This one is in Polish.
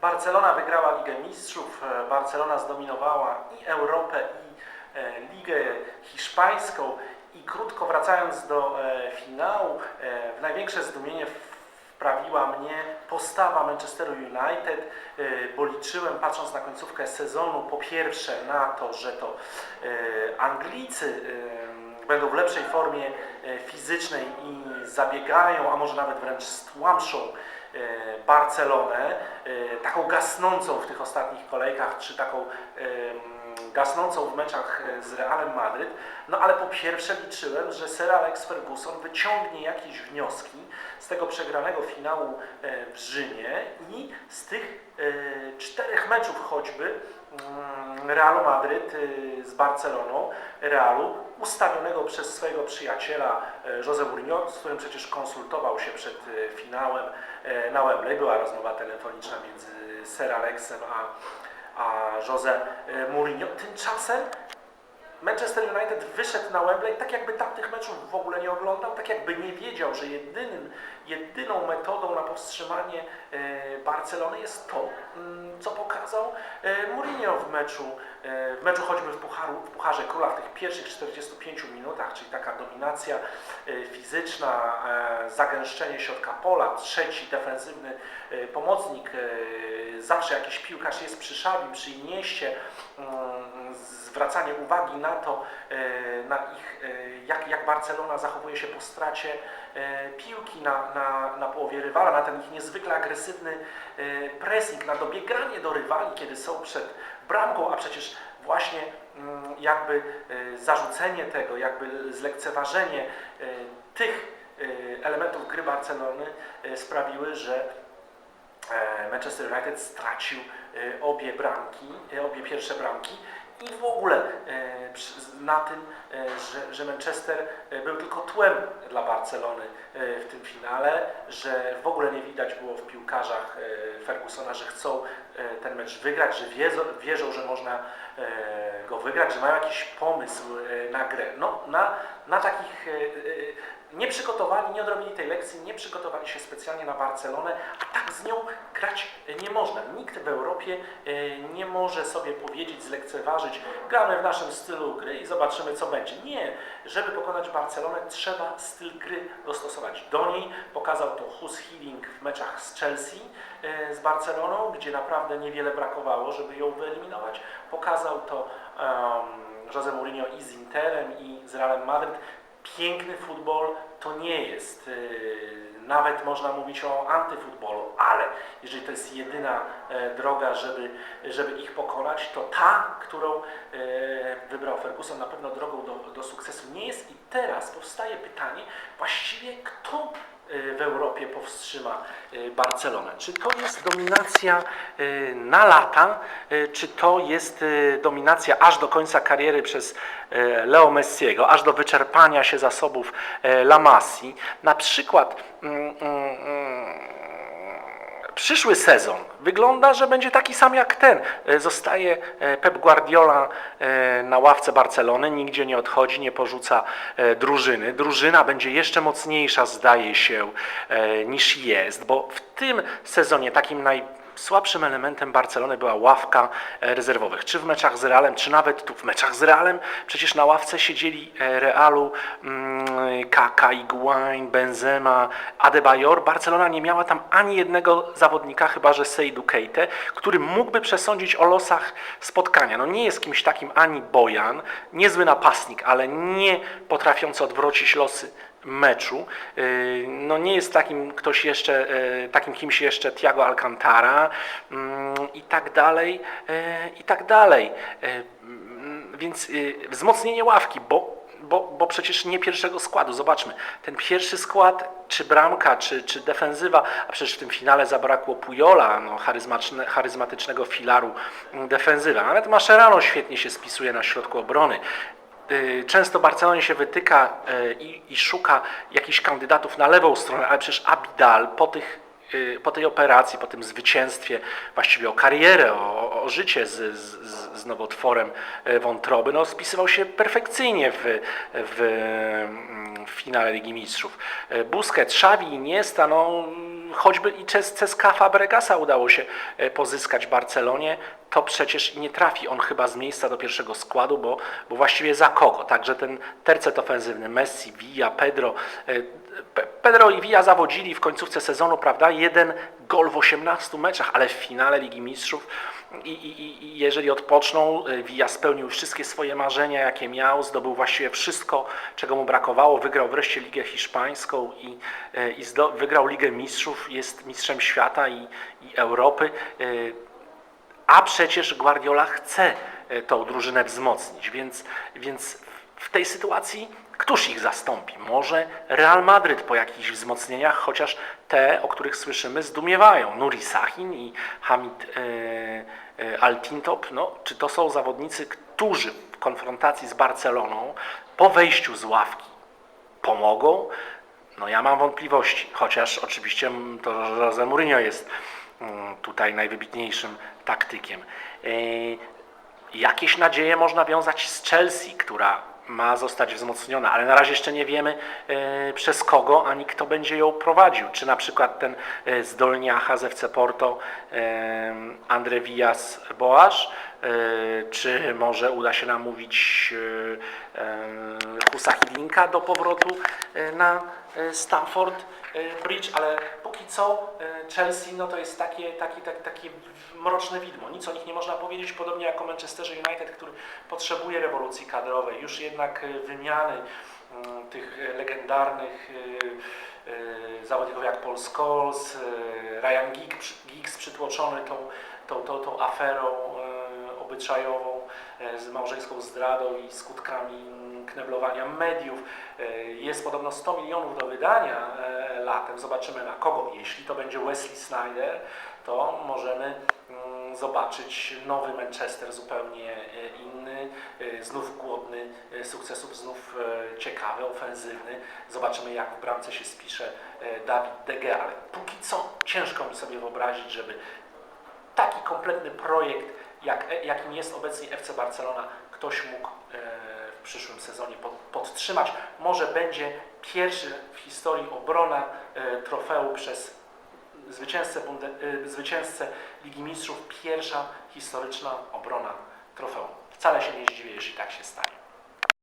Barcelona wygrała Ligę Mistrzów, e, Barcelona zdominowała i Europę, i e, Ligę Hiszpańską. I krótko wracając do e, finału, w największe zdumienie wprawiła mnie postawa Manchesteru United, bo liczyłem, patrząc na końcówkę sezonu, po pierwsze na to, że to Anglicy będą w lepszej formie fizycznej i zabiegają, a może nawet wręcz stłamszą Barcelonę, e, taką gasnącą w tych ostatnich kolejkach, czy taką em, gasnącą w meczach e, z Realem Madryt. No ale po pierwsze liczyłem, że Sir Alex Ferguson wyciągnie jakieś wnioski z tego przegranego finału e, w Rzymie i z tych e, czterech meczów choćby mm, Realu Madryt e, z Barceloną, Realu, ustawionego przez swojego przyjaciela e, Jose Mourinho, z którym przecież konsultował się przed e, finałem e, na Wembley. Była rozmowa telefoniczna między Sir Alexem a, a Jose Mourinho. Tymczasem Manchester United wyszedł na Wembley tak jakby tamtych meczów w ogóle nie oglądał, tak jakby nie wiedział, że jedynym, jedyną metodą na powstrzymanie e, Barcelony jest to, mm, co pokazał e, Mourinho w meczu, e, w meczu choćby w, Pucharu, w Pucharze Króla w tych pierwszych 45 minutach, czyli taka dominacja fizyczna, zagęszczenie środka pola, trzeci defensywny pomocnik, zawsze jakiś piłkarz jest przy szabli, przy Inieście, mm, zwracanie uwagi na to, e, na ich, e, jak, jak Barcelona zachowuje się po stracie e, piłki na, na, na połowie rywala, na ten ich niezwykle agresywny pressing, na dobieganie do rywali, kiedy są przed bramką, a przecież właśnie mm, jakby zarzucenie tego, jakby zlekceważenie tych elementów gry Barcelony sprawiły, że Manchester United stracił obie bramki, obie pierwsze bramki i w ogóle e, na tym, e, że, Manchester e, był tylko tłem dla Barcelony w tym finale, że w ogóle nie widać było w piłkarzach Fergusona, że chcą ten mecz wygrać, że wierzą, że można go wygrać, że mają jakiś pomysł e, na grę. No, na, na takich e, e, nie przygotowali, nie odrobili tej lekcji, nie przygotowali się specjalnie na Barcelonę, a tak z nią grać nie można. Nikt w Europie e, nie może sobie powiedzieć, zlekceważyć, gramy w naszym stylu gry i zobaczymy co będzie. Nie, żeby pokonać Barcelonę trzeba styl gry dostosować do niej. Pokazał to Hus Healing w meczach z Chelsea, e, z Barceloną, gdzie naprawdę niewiele brakowało, żeby ją wyeliminować. Pokazał to um, Jose Mourinho i z Interem i z Realem Madryt. Piękny futbol to nie jest, yy, nawet można mówić o antyfutbolu, ale jeżeli to jest jedyna e, droga, żeby, żeby ich pokonać, to ta, którą e, wybrał Ferguson, na pewno drogą do, do sukcesu nie jest. I teraz powstaje pytanie, właściwie kto w Europie powstrzyma e, Barcelonę? Czy to jest dominacja e, na lata, czy to jest dominacja aż do końca kariery przez Leo Messiego, aż do wyczerpania się zasobów La Masi? Na przykład mm, mm, mm, przyszły sezon wygląda, że będzie taki sam jak ten. E, Zostaje e, Pep Guardiola e, na ławce Barcelony, nigdzie nie odchodzi, nie porzuca drużyny. Drużyna będzie jeszcze mocniejsza, zdaje się, niż jest, bo w tym sezonie takim najsłabszym elementem Barcelony była ławka e, rezerwowych. Czy w meczach z Realem, czy nawet tu w meczach z Realem. Przecież na ławce siedzieli e, Realu mm, Kaka, Higuain, Benzema, Adebayor. Barcelona nie miała tam ani jednego zawodnika, chyba że Seydou Keite, który mógłby przesądzić o losach spotkania. No nie jest kimś takim ani Bojan, niezły napastnik, ale nie potrafiący odwrócić losy meczu. Yy, No nie jest takim ktoś jeszcze, yy, takim kimś jeszcze Thiago Alcantara mm, i tak dalej, yy, i tak dalej. Mm, Więc wzmocnienie ławki, bo bo, bo przecież nie pierwszego składu. Zobaczmy, ten pierwszy skład, czy bramka, czy, czy defensywa, a przecież w tym finale zabrakło Pujola, no, charyzmatyczne, charyzmatycznego filaru mm, defensywa. Nawet Mascherano świetnie się spisuje na środku obrony. Y, Często Barcelonie się wytyka y, i, i szuka jakichś kandydatów na lewą stronę, ale przecież Abidal po tych y, po tej operacji, po tym zwycięstwie, właściwie o karierę, o, o życie z, z, z- nowotworem wątroby, no, spisywał się perfekcyjnie w, w, mm, w finale Ligi Mistrzów. Busquets, Xavi, Iniesta, no, choćby i Ceska Fabregasa udało się e, pozyskać Barcelonie, to przecież nie trafi on chyba z miejsca do pierwszego składu, bo, bo właściwie za kogo? Także ten tercet ofensywny, Messi, Villa, Pedro, e, Pedro i Villa zawodzili w końcówce sezonu, prawda? Jeden gol w 18 meczach, ale w finale Ligi Mistrzów i, i, i- jeżeli odpoczną, y, Villa spełnił wszystkie swoje marzenia, jakie miał, zdobył właściwie wszystko, czego mu brakowało, wygrał wreszcie Ligę Hiszpańską i, y, i zdo, wygrał Ligę Mistrzów, jest mistrzem świata i, i Europy. Y, a przecież Guardiola chce tą drużynę wzmocnić, więc, więc w tej sytuacji któż ich zastąpi? Może Real Madryt po jakichś wzmocnieniach, chociaż te, o których słyszymy, zdumiewają. Nuri Sahin i Hamid e, e, Altintop, no, czy to są zawodnicy, którzy w konfrontacji z Barceloną po wejściu z ławki pomogą? No ja mam wątpliwości, chociaż oczywiście to Jose Mourinho jest tutaj najwybitniejszym taktykiem. Yy, Jakieś nadzieje można wiązać z Chelsea, która ma zostać wzmocniona, ale na razie jeszcze nie wiemy e, przez kogo, ani kto będzie ją prowadził. Czy na przykład ten e, zdolniacha z FC Porto e, Andre Villas Boas, e, czy może uda się namówić Husa Hilinka do powrotu na e, Stamford e, Bridge, ale póki co e, Chelsea no to jest takie, takie, takie, takie mroczne widmo. Nic o nich nie można powiedzieć, podobnie jak o Manchesterze United, który potrzebuje rewolucji kadrowej, już jednak wymiany mm, tych legendarnych zawodników jak Paul Scholes, Ryan Giggs, przytłoczony tą, tą, tą, tą aferą obyczajową z małżeńską zdradą i skutkami kneblowania mediów. E, Jest podobno 100 milionów do wydania e, latem. Zobaczymy na kogo. Jeśli to będzie Wesley Snyder, to możemy mm, zobaczyć nowy Manchester zupełnie e, inny, znów głodny sukcesów, znów ciekawy, ofensywny. Zobaczymy jak w bramce się spisze Dawid De Gea, ale póki co ciężko mi sobie wyobrazić, żeby taki kompletny projekt, jak, jakim jest obecnie FC Barcelona, ktoś mógł w przyszłym sezonie pod, podtrzymać. Może będzie pierwszy w historii obrona e, trofeum przez zwycięzcę, e, zwycięzcę Ligi Mistrzów, pierwsza historyczna obrona trofeum. Wcale się nie zdziwię, jeśli tak się stanie.